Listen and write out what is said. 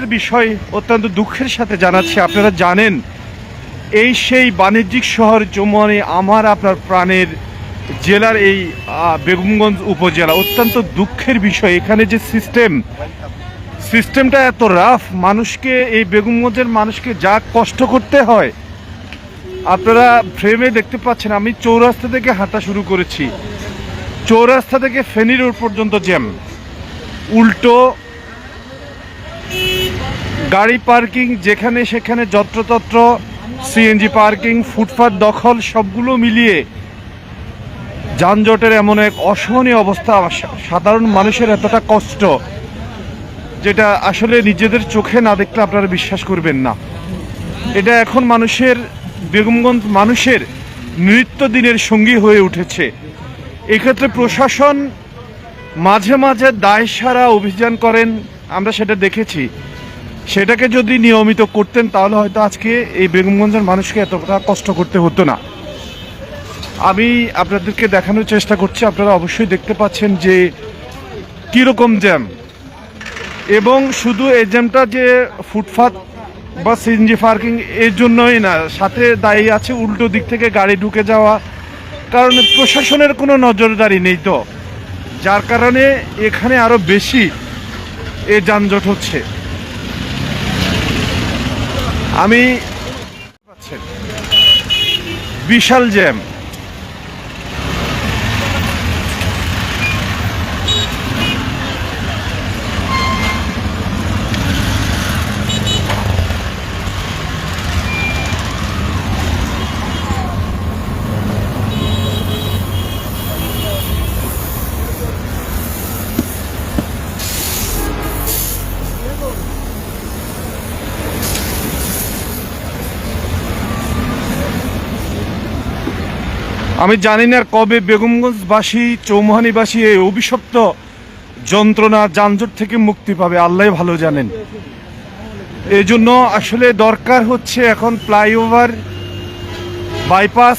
দুঃখের বিষয় অত্যন্ত দুঃখের সাথে জানাচ্ছি। আপনারা জানেন, এই সেই বাণিজ্যিক শহর যমুনানি আমার আপনার প্রাণের জেলার এই বেগমগঞ্জ উপজেলা অত্যন্ত দুঃখের বিষয়। এখানে যে সিস্টেম সিস্টেমটা এত রাফ মানুষকে, এই বেগমগঞ্জের মানুষকে যা কষ্ট করতে হয়, আপনারা ফ্রেমে দেখতে পাচ্ছেন, আমি চৌরাস্তা থেকে হাঁটা শুরু করেছি। চৌরাস্তা থেকে ফেনী রোড পর্যন্ত জ্যাম উল্টো গাড়ি পার্কিং, যেখানে সেখানে যত্রতত্র সিএনজি পার্কিং, ফুটপাত দখল, সবগুলো মিলিয়ে যানজটের এমন এক অসহনীয় অবস্থা সাধারণ মানুষের এতটা কষ্ট, যেটা আসলে নিজেদের চোখে না দেখলে আপনারা বিশ্বাস করবেন না। এটা এখন মানুষের, বেগমগঞ্জ মানুষের নৃত্য দিনের সঙ্গী হয়ে উঠেছে। এক্ষেত্রে প্রশাসন মাঝে মাঝে দায় সারা অভিযান করেন, আমরা সেটা দেখেছি। সেটাকে যদি নিয়মিত করতেন, তাহলে হয়তো আজকে এই বেগমগঞ্জের মানুষকে এতটা কষ্ট করতে হতো না। আমি আপনাদেরকে দেখানোর চেষ্টা করছি, আপনারা অবশ্যই দেখতে পাচ্ছেন যে কীরকম জ্যাম। এবং শুধু এই জ্যামটা যে ফুটপাত বা সিএনজি পার্কিং, এর জন্যই না, সাথে দায়ী আছে উল্টো দিক থেকে গাড়ি ঢুকে যাওয়া। কারণ প্রশাসনের কোনো নজরদারি নেই তো। যার কারণে এখানে আরও বেশি এ যানজট হচ্ছে। আমি বিশাল জ্যাম। আমি জানি না কবে বেগমগঞ্জবাসী, চৌমহানিবাসী এই অভিশপ্ত যন্ত্রণা যানজট থেকে মুক্তি পাবে, আল্লাহ ভালো জানেন। এজন্য জন্য আসলে দরকার হচ্ছে এখন ফ্লাইওভার, বাইপাস